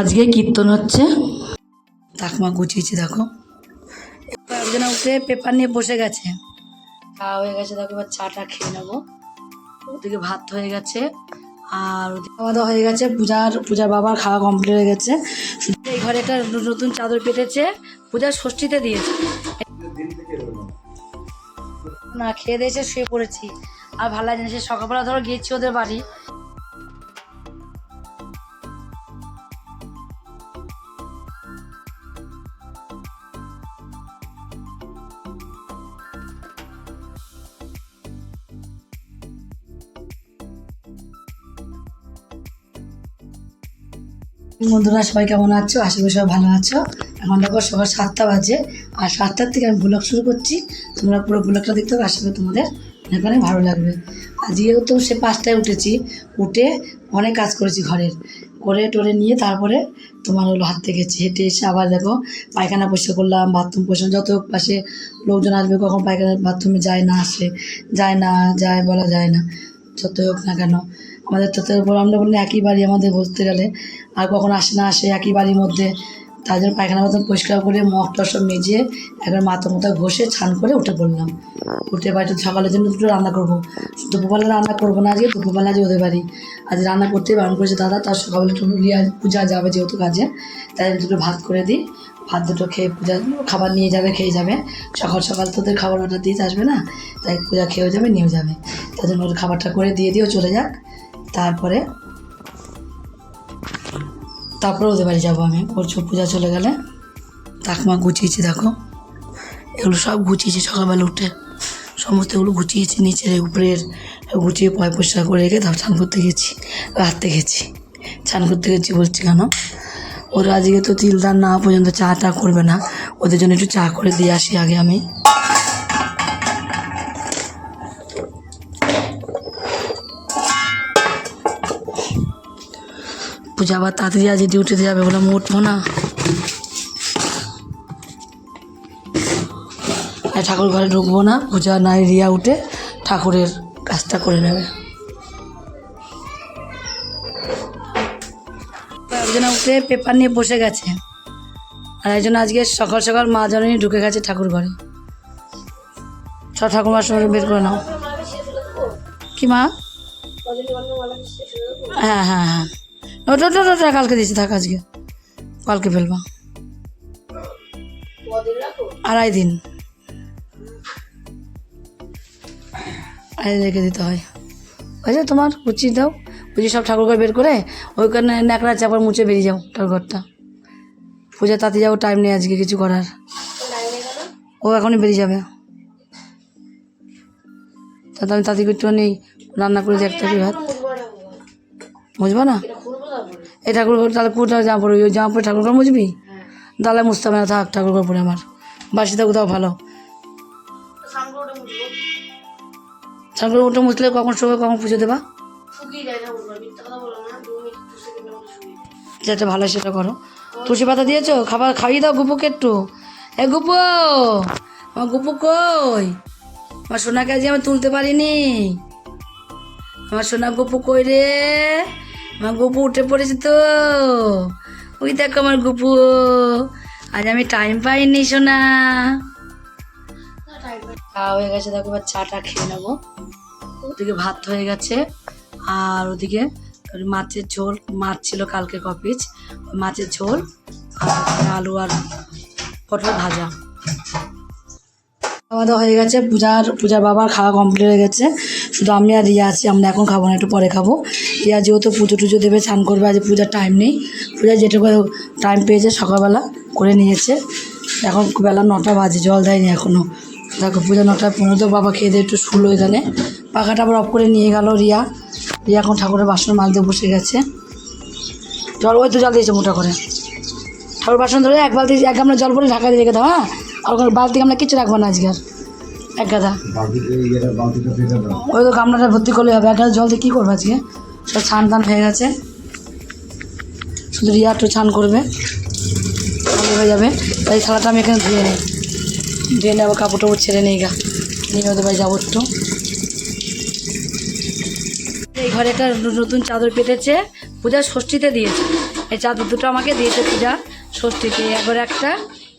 আজকে কীর্তন হচ্ছে। ঠাকুমা গুছিয়েছে, দেখো। একজনে উঠে পেপার নিয়ে বসে গেছে। খাওয়া হয়ে গেছে, দেখো, এবার চাটা খেয়ে নেব। ওদিকে ভাত হয়ে গেছে, আর খাওয়া দাওয়া হয়ে গেছে। পূজার পূজার বাবার খাওয়া কমপ্লিট হয়ে গেছে। এই ঘরে একটা নতুন চাদর পেতেছে পূজার ষষ্ঠীতে দিয়েছে। না, খেয়ে দিয়েছে, শুয়ে পড়েছি। আর ভালো লাগে সে সকালবেলা ধরো গিয়েছি ওদের বাড়ি। বন্ধুরা, সবাই কেমন আছো? আশা করি সবাই ভালো আছো। এখন দেখো সকাল সাতটা বাজে। আর সাতটার থেকে আমি ব্লগ শুরু করছি। তোমরা পুরো ব্লগটা দেখতে হবে আশা করি তোমাদের এখানে ভালো লাগবে। আজকেও তো সে পাঁচটায় উঠেছি, উঠে অনেক কাজ করেছি ঘরের। করে টোরে নিয়ে তারপরে তোমার হলো হাঁটতে গেছি হেঁটে এসে আবার দেখো পায়খানা পরিষ্কার করলাম বাথরুম পরিষ্কার যত পাশে লোকজন আসবে, কখন পায়খানা বাথরুমে যায় না আসে, যায় না, যায় বলা যায় না যত হোক না কেন। আমাদের তো তো আমরা বললে একই বাড়ি আমাদের বলতে গেলে। আর কখন আসে না আসে, একই বাড়ির মধ্যে। তার জন্য পায়খানা মতন পরিষ্কার করে, মগ টক সব মেজে একবার মাথা মাথা ঘষে ছান করে উঠে পড়লাম। উঠে বাড়িতে সকালের জন্য দুটো রান্না করব। দুপুরবেলা রান্না করব না আজকে, দুপুরবেলা আজকে ওদের বাড়ি। আজ রান্না করতে বারণ করেছে দাদা, তার সকালবেলা একটু পূজা যাবে যেহেতু কাজে। তাই দুটো ভাত করে দিই। ভাত দুটো খেয়ে পূজা, খাবার নিয়ে যাবে, খেয়ে যাবে। সকাল সকাল তোদের খাবার অর্ডার দিতে আসবে না, তাই পূজা খেয়েও যাবে নিয়েও যাবে। তাই জন্য ওর খাবারটা করে দিয়ে দিয়েও চলে যাক। তারপরে তারপরে ওদের বাড়ি যাব আমি। করছ পূজা চলে গেলে ঠাকুমা গুছিয়েছি, দেখো। এগুলো সব গুছিয়েছি সকালবেলা উঠে। সমস্ত এগুলো গুছিয়েছি নিচের উপরের গুছিয়ে পয় পরিষ্কার করে রেখে তারপর চান করতে গেছি রাখতে গেছি। চান করতে গেছি বলছি কেন? ওরা আজকে তো তিলদার না পর্যন্ত চা টা করবে না। ওদের জন্য একটু চা করে দিয়ে আসি আগে আমি। পূজা আবার তাড়াতাড়ি আজ ডিউটিতে যাবে বলে আমি উঠবো না। ঠাকুর ঘরে ঢুকবো না, পূজা নাই রিয়া উঠে ঠাকুরের কাজটা করে নেবে। একজনে উঠে পেপার নিয়ে বসে গেছে, আর একজন আজকে সকাল সকাল মা জননী ঢুকে গেছে ঠাকুর ঘরে। ছ ঠাকুরমার সঙ্গে বের করে নাও। কি মা? হ্যাঁ হ্যাঁ হ্যাঁ। ওটা ওটা ওটা কালকে দিয়েছি থাক আজকে। কালকে ফেলবা। আড়াই দিন। আড়াই রেখে দিতে হয়। বুঝলে তোমার কুচি দাও, কুচি সব ঠাকুর ঘর বের করে, ওইখানে ন্যাকড়া চাপড় মুছে বেরিয়ে যাও ঠাকুর ঘরটা। পূজা তাতে যাব টাইম নেই আজকে কিছু করার। ও এখনই বেরিয়ে যাবে। তাতে আমি তাতে একটু নেই রান্না করে দিই একটা ভাত। বুঝব না? এই ঠাকুর ঘর তাহলে কোথা জামা পড়বি ওই জামা পরে ঠাকুর ঘর মুছবি দালে মুছতে হবে না থাক ঠাকুর ঘর পরে আমার। বাসিতে কোথাও ভালো। ঠাকুর ওটা মুছলে কখন শোবে কখন পুজো দেবা? যেটা ভালো সেটা করো। তুলসী পাতা দিয়েছ? খাবার খাইয়ে দাও গুপুকে একটু। এ গুপু! আমার গুপু কই? আমার সোনাকে আজকে আমি তুলতে পারিনি। আমার সোনা গপু কই রে? আমার গুপু উঠে পড়েছে তো। ওই দেখো আমার গুপু। আজ আমি টাইম পাইনি, সোনা। খাওয়া হয়ে গেছে, দেখো এবার চাটা খেয়ে নেব। ওদিকে ভাত হয়ে গেছে, আর ওদিকে মাছের ঝোল মাছ ছিল কালকে ওই মাছের ঝোল, আর আলু আর পটল ভাজা। খাওয়া দাওয়া হয়ে গেছে, পূজার পূজার বাবার খাওয়া কমপ্লিট হয়ে গেছে। শুধু আমি আর রিয়া আছি, আমরা এখন খাব না, একটু পরে খাব। রিয়া যেহেতু পুজো টুজো দেবে, স্নান করবে, আজ পূজার টাইম নেই। পূজা যেটুকু টাইম পেয়েছে, সকালবেলা করে নিয়েছে। এখন বেলা নটা বাজে, জল দেয়নি এখনও দেখো, পূজা নটা পনেরো, তো বাবা খেয়ে দিয়ে একটু শুলো এখানে। পাখাটা আবার অফ করে নিয়ে গেল রিয়া। রিয়া এখন ঠাকুরের বাসন মালতে বসে গেছে। জল, ওই তো জল দিয়েছে মোটা করে। ঠাকুর বাসন ধরে এক বালতি, এক গামলা জল পরে ঢাকা দিয়ে রেখে দাও হ্যাঁ? আর বালতি গামলা কিছু রাখব না আজকে আর। এক গাদা। ওই তো গামলাটা ভর্তি করলে হবে। এক গাদা জল দিয়ে কী করব আজকে? সব ছান টান হয়ে গেছে। শুধু রিয়া একটু ছান করবে। তাহলে হয়ে যাবে। তাই থালাটা আমি এখানে ধুয়ে নিই। ধুয়ে নেব কাপড় টাপড় ছেড়ে নেই গা। নিয়ে ওদের বাড়ি যাব একটু। এই ঘরে একটা নতুন চাদর পেতেছে পূজা ষষ্ঠীতে দিয়েছে। এই চাদর দুটো আমাকে দিয়েছে পূজা ষষ্ঠীতে। এই ঘরে একটা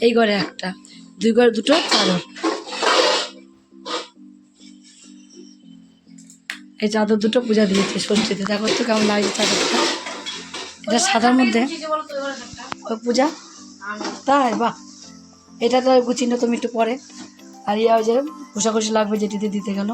এই ঘরে একটা। দুই ঘরে দুটো চাদর। এই চাদর দুটো পূজা দিয়েছে, ষষ্ঠীতে। তো কেমন লাগছে চাদরটা এটা সাদার মধ্যে। ওই পূজা? তাই? বাহ। এটা তো গুছিয়ে না তুমি একটু পরে। আর ইয়া ওই যে ঘুষাঘুষি লাগবে যেটিতে দিতে গেল।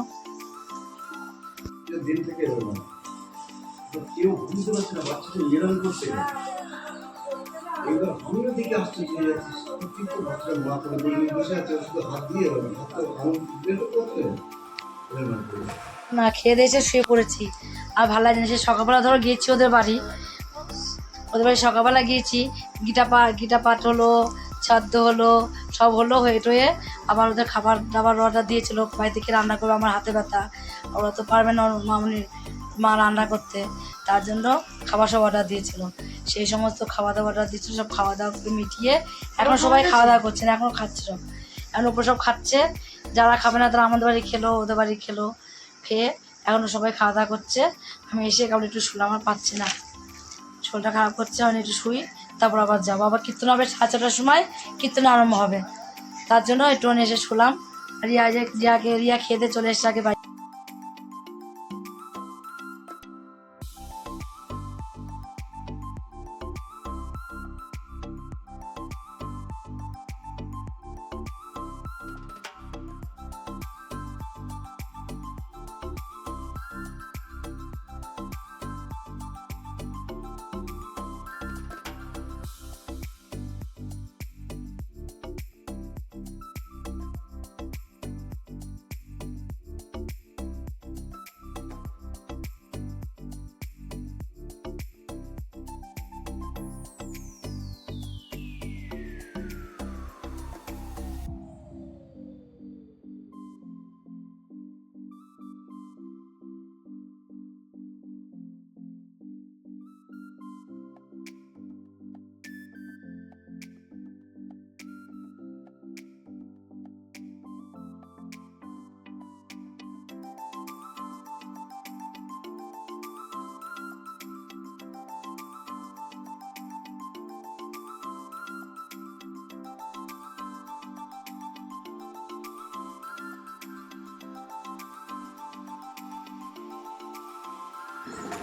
হাত দিয়ে না খেয়ে দিয়ে এসে শুয়ে পড়েছি। আর ভালো লাগে না সে সকালবেলা ধরো গিয়েছি ওদের বাড়ি। ওদের বাড়ি সকালবেলা গিয়েছি। গিটা পা গিটা পাট হলো ছাদ্য হলো সব হলো হয়ে টয়ে আবার ওদের খাবার দাবার অর্ডার দিয়েছিলো। বাড়ি থেকে রান্না করবে আমার হাতে ব্যথা। ওরা তো পারবে না ওর মামনি মা রান্না করতে। তার জন্য খাবার সব অর্ডার দিয়েছিল। সেই সমস্ত খাওয়া দাওয়া অর্ডার দিয়েছিল সব খাওয়া দাওয়া করে মিটিয়ে এখন সবাই খাওয়া দাওয়া করছে না এখনও খাচ্ছে সব। এখন ওপর সব খাচ্ছে। যারা খাবে না তারা আমাদের বাড়ি খেলো ওদের বাড়ি খেলো। খেয়ে এখনও সবাই খাওয়া দাওয়া করছে। আমি এসে কেমন একটু শুলাম, আমার পাচ্ছি না। শরীরটা খারাপ করছে, আমি একটু শুই, তারপর আবার যাব। আবার কীর্তন হবে সাড়ে চারটার সময়, কীর্তন আরম্ভ হবে। তার জন্য একটু এসে শুলাম। রিয়া রিয়াকে রিয়া খেতে চলে এসে আগে বাড়ি।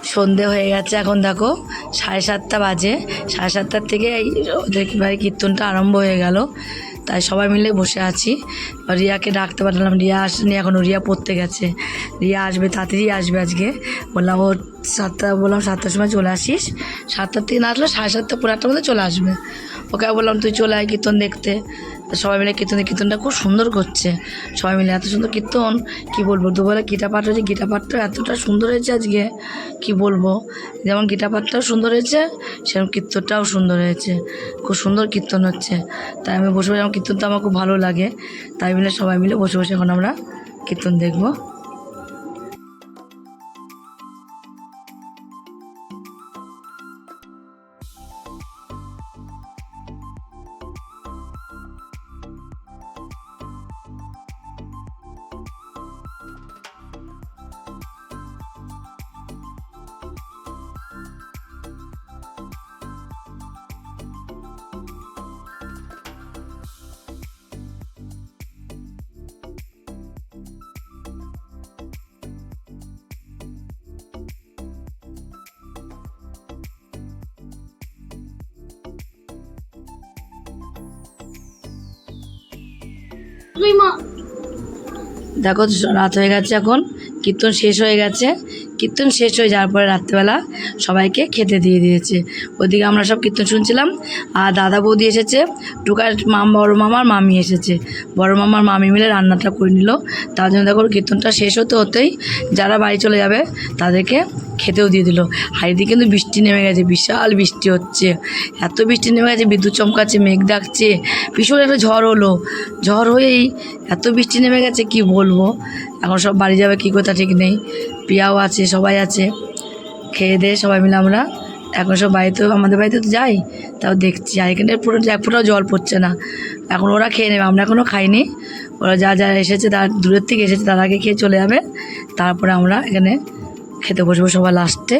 সন্ধে হয়ে গেছে এখন দেখো, সাড়ে সাতটা বাজে। সাড়ে সাতটার থেকে এই ওদের বাড়ি কীর্তনটা আরম্ভ হয়ে গেল। তাই সবাই মিলে বসে আছি। রিয়াকে ডাকতে পারলাম রিয়া আসেনি এখনও রিয়া পড়তে গেছে। রিয়া আসবে, তাড়াতাড়ি আসবে আজকে। বললাম, ও সাতটা, বললাম, সাতটার সময় চলে আসিস? সাতটার থেকে না আসলে সাড়ে সাতটা পুরো আটটার মধ্যে চলে আসবে। ওকে বললাম, তুই চলে আয় কীর্তন দেখতে। সবাই মিলে কীর্তন কীর্তনটা খুব সুন্দর করছে। সবাই মিলে এত সুন্দর কীর্তন, কি বলব? দুবেলা গীতা পাঠ হয়েছে গীতা পাঠটা এতটা সুন্দর হয়েছে আজকে, কি বলব? যেমন গীতা পাঠটাও সুন্দর হয়েছে, সেরকম কীর্তনটাও সুন্দর হয়েছে। খুব সুন্দর কীর্তন হচ্ছে। তাই আমি বসে বসে আমার কীর্তনটা আমার খুব ভালো লাগে। তাই মিলে সবাই মিলে বসে বসে এখন আমরা কীর্তন দেখব। দেখো, রাত হয়ে গেছে এখন। কীর্তন শেষ হয়ে গেছে। কীর্তন শেষ হয়ে যাওয়ার পরে রাত্রেবেলা সবাইকে খেতে দিয়ে দিয়েছে। ওদিকে আমরা সব কীর্তন শুনছিলাম। আর দাদা বৌদি এসেছে। টুকার মাম বড় মামার মামি এসেছে। বড় মামার মামি মিলে রান্নাটা করে নিল। তার জন্য দেখো, কীর্তনটা শেষ হতে হতেই যারা বাড়ি চলে যাবে, তাদেরকে খেতেও দিয়ে দিল। হাইদি কিন্তু বৃষ্টি নেমে গেছে, বিশাল বৃষ্টি হচ্ছে। এত বৃষ্টি নেমে গেছে, বিদ্যুৎ চমকাচ্ছে, মেঘ ডাকছে, ভীষণ একটা ঝড় হলো। ঝড় হয়েই এত বৃষ্টি নেমে গেছে, কি বলব? এখন সব বাড়ি যাবে কী কথা ঠিক নেই। পিয়াও আছে, সবাই আছে। খেয়ে দিয়ে সবাই মিলে আমরা এখন সব বাড়িতেও আমাদের বাড়িতে তো যাই, তাও দেখছি। আর এখানে পুরো এক ফোঁটাও জল পড়ছে না। এখন ওরা খেয়ে নেবে, আমরা এখনও খাইনি। ওরা যা যা এসেছে, তার দূরের থেকে এসেছে, তার আগে খেয়ে চলে যাবে। তারপরে আমরা এখানে খেতে বসবো সবার লাস্টে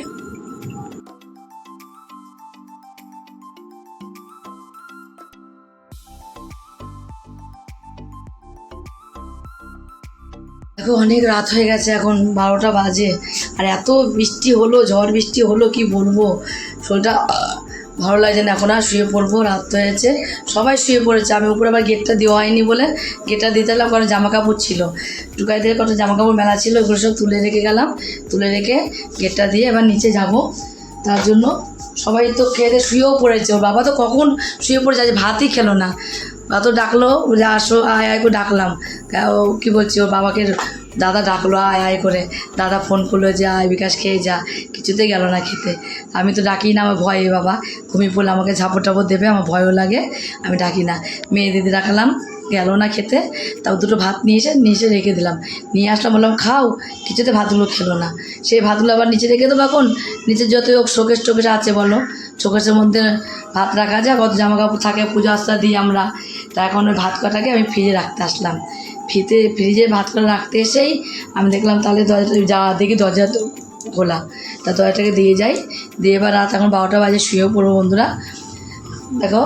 দেখো, অনেক রাত হয়ে গেছে, এখন বারোটা বাজে। আর এত বৃষ্টি হলো, ঝড় বৃষ্টি হলো, কি বলব? শরীরটা ভালো লাগছে না। এখন আর শুয়ে পড়ব, রাত হয়েছে। সবাই শুয়ে পড়েছে। আমি উপরে আবার গেটটা দেওয়া হয়নি বলে গেটটা দিতে গেলাম কারণ জামা কাপড় ছিল। টুকাই থেকে কত জামা কাপড় মেলা ছিল, ওগুলো সব তুলে রেখে গেলাম। তুলে রেখে গেটটা দিয়ে এবার নিচে যাব। তার জন্য সবাই তো খেয়ে দিয়ে শুয়েও পড়েছে। ওর বাবা তো কখন শুয়ে পড়েছে? আজ ভাতই খেলো না। বা তো ডাকলো যে আসো, আয় আয় করে ডাকলাম। ও কী বলছি? ওর বাবাকে দাদা ডাকলো, আয় আয় করে। দাদা ফোন করল যে, আয়, বিকাশ খেয়ে যা। কিছুতে গেল না খেতে। আমি তো ডাকি না আমার ভয়ে, বাবা। ঘুমিয়ে পড়লে আমাকে ঝাপড় টাপড় দেবে, আমার ভয়ও লাগে, আমি ডাকি না। মেয়ে দিদি ডাকালাম গেল না খেতে। তাও দুটো ভাত নিয়ে এসে এসে রেখে দিলাম। নিয়ে আসলাম, বললাম, খাও, কিছুতে ভাতগুলো খেলো না। সেই ভাতগুলো আবার নিচে রেখে দেবো এখন? নিচে যতই হোক শোকেশ টোকেশ আছে, বলো। শোকেশের মধ্যে ভাত রাখা যায় কত জামা কাপড় থাকে, পুজো আস্তা দিই আমরা। তা এখন ওই ভাত কটাকে আমি ফ্রিজে রাখতে আসলাম। ফ্রিতে, ফ্রিজে ভাত করে রাখতে এসেই আমি দেখলাম তাহলে দরজা, যা দেখি দরজা খোলা তা দরজাটাকে দিয়ে যাই। দিয়ে এবার রাত এখন বারোটা বাজে, শুয়েও পড়ব বন্ধুরা। দেখো,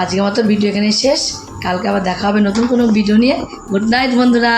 আজকের মতো ভিডিও এখানে শেষ। কালকে আবার দেখা হবে নতুন কোনো ভিডিও নিয়ে। গুড নাইট বন্ধুরা।